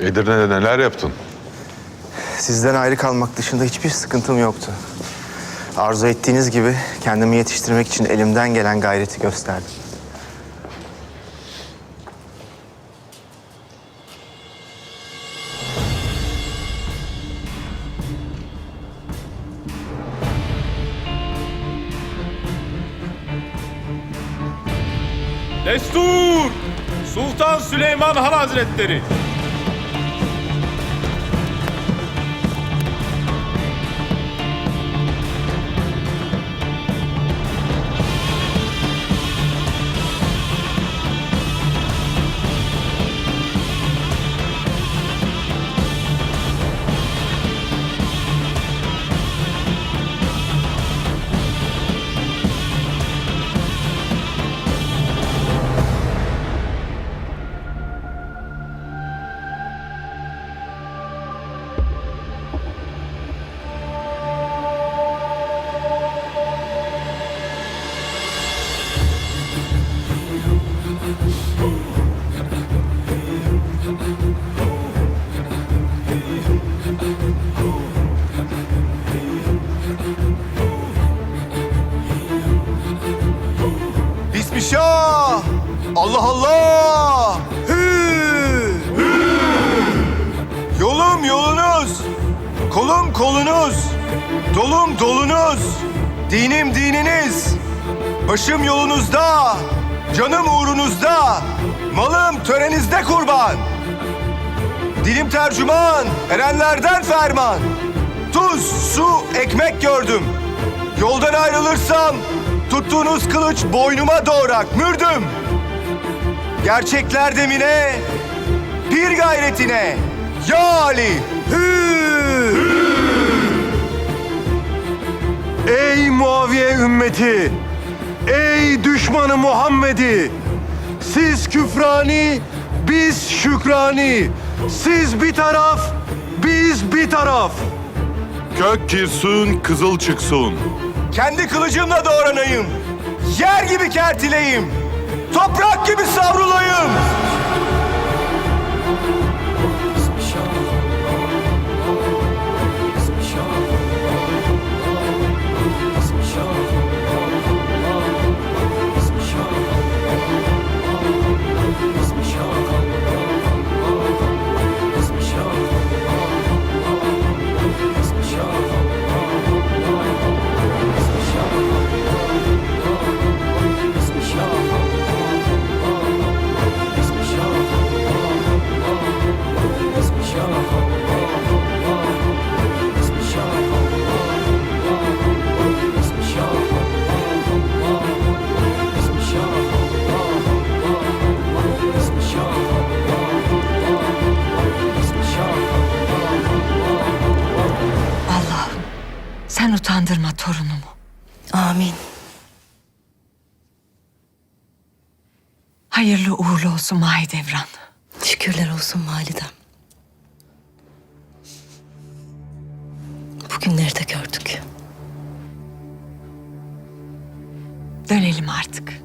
Edirne'de neler yaptın? Sizden ayrı kalmak dışında hiçbir sıkıntım yoktu. Arzu ettiğiniz gibi kendimi yetiştirmek için elimden gelen gayreti gösterdim. Destur! Sultan Süleyman Han Hazretleri! Bismillah! Allah Allah! Hü! Yolum yolunuz, kolum kolunuz, dolum dolunuz, dinim dininiz, başım yolunuzda, canım uğrunuzda, malım törenizde kurban. Dilim tercüman, erenlerden ferman. Tuz, su, ekmek gördüm. Yoldan ayrılırsam tuttuğunuz kılıç boynuma doğrak mürdüm. Gerçekler demine, bir gayretine. Ya Ali! Hü! Ey Muaviye ümmeti! Ey düşmanı Muhammed'i! Siz küfrani, biz şükrani. Siz bir taraf, biz bir taraf. Kök girsun, kızıl çıksın. Kendi kılıcımla doğranayım. Yer gibi kertileyim. Toprak gibi savrulayım. Sen utandırma torunumu. Amin. Hayırlı uğurlu olsun Mahidevran. Şükürler olsun validem. Bugünleri de gördük. Dönelim artık.